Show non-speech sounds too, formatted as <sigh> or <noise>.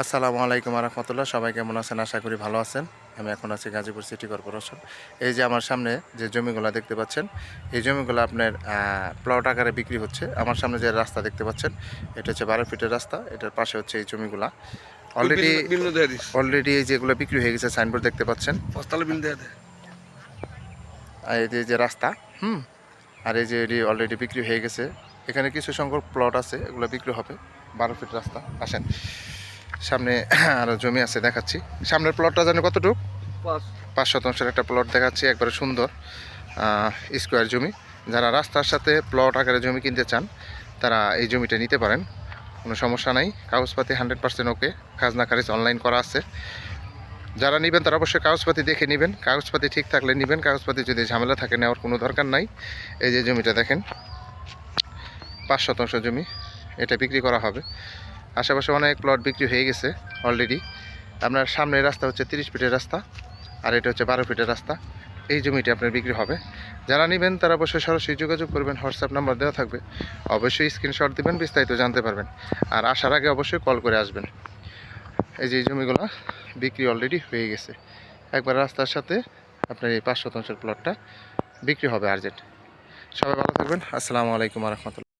আসসালামু আলাইকুম রহমতুল্লাহ। সবাই কেমন আছেন? আশা করি ভালো আছেন। আমি এখন আছি গাজীপুর সিটি কর্পোরেশন। এই যে আমার সামনে যে জমিগুলো দেখতে পাচ্ছেন এই জমিগুলো আপনার প্লট আকারে বিক্রি হচ্ছে। আমার সামনে যে রাস্তা দেখতে পাচ্ছেন এটা হচ্ছে বারো ফিটের রাস্তা। এটার পাশে হচ্ছে এই জমিগুলা। অলরেডি অলরেডি এই যেগুলো বিক্রি হয়ে গেছে সাইনবোর্ড দেখতে পাচ্ছেন। আর এই যে- যে রাস্তা হুম? আর এই যে এটি অলরেডি বিক্রি হয়ে গেছে। এখানে কিছু সংখ্যক প্লট আছে এগুলো বিক্রি হবে। বারো ফিট রাস্তা আসেন। সামনে <clears throat> আরও জমি আছে দেখাচ্ছি। সামনের প্লটটা জানি কতটুকু? পাঁচ। পাঁচ শতাংশের একটা প্লট দেখাচ্ছি একবারে সুন্দর স্কোয়ার জমি। যারা রাস্তার সাথে প্লট আকারে জমি কিনতে চান তারা এই জমিটা নিতে পারেন। কোনো সমস্যা নাই কাগজপাতি হান্ড্রেড পার্সেন্ট ওকে খাজনা খারিজ অনলাইন করা আছে। যারা নেবেন তারা অবশ্যই কাগজপাতি দেখে নেবেন। কাগজপাতি ঠিক থাকলে নেবেন কাগজপাতি যদি ঝামেলা থাকে নেওয়ার কোনো দরকার নাই। এই যে জমিটা দেখেন পাঁচ শতাংশ জমি এটা বিক্রি করা হবে। আশেপাশে অনেক প্লট বিক্রি হয়ে গেছে অলরেডি আপনার সামনের রাস্তা হচ্ছে তিরিশ ফিটের রাস্তা, আর এটা হচ্ছে বারো ফিটের রাস্তা। এই জমিটি আপনার বিক্রি হবে। যারা নেবেন, তারা অবশ্যই সরাসরি যোগাযোগ করবেন, হোয়াটসঅ্যাপ নাম্বার দেওয়া থাকবে। অবশ্যই স্ক্রিনশট দিবেন, বিস্তারিত জানতে পারবেন। আর আসার আগে অবশ্যই কল করে আসবেন। এই যে এই জমিগুলো বিক্রি অলরেডি হয়ে গেছে। একবার রাস্তার সাথে আপনার এই পাঁচ শতাংশের প্লটটা বিক্রি হবে আর্জেন্ট সবাই ভালো থাকবেন। আসসালামু আলাইকুম রহমতুল্লাহ।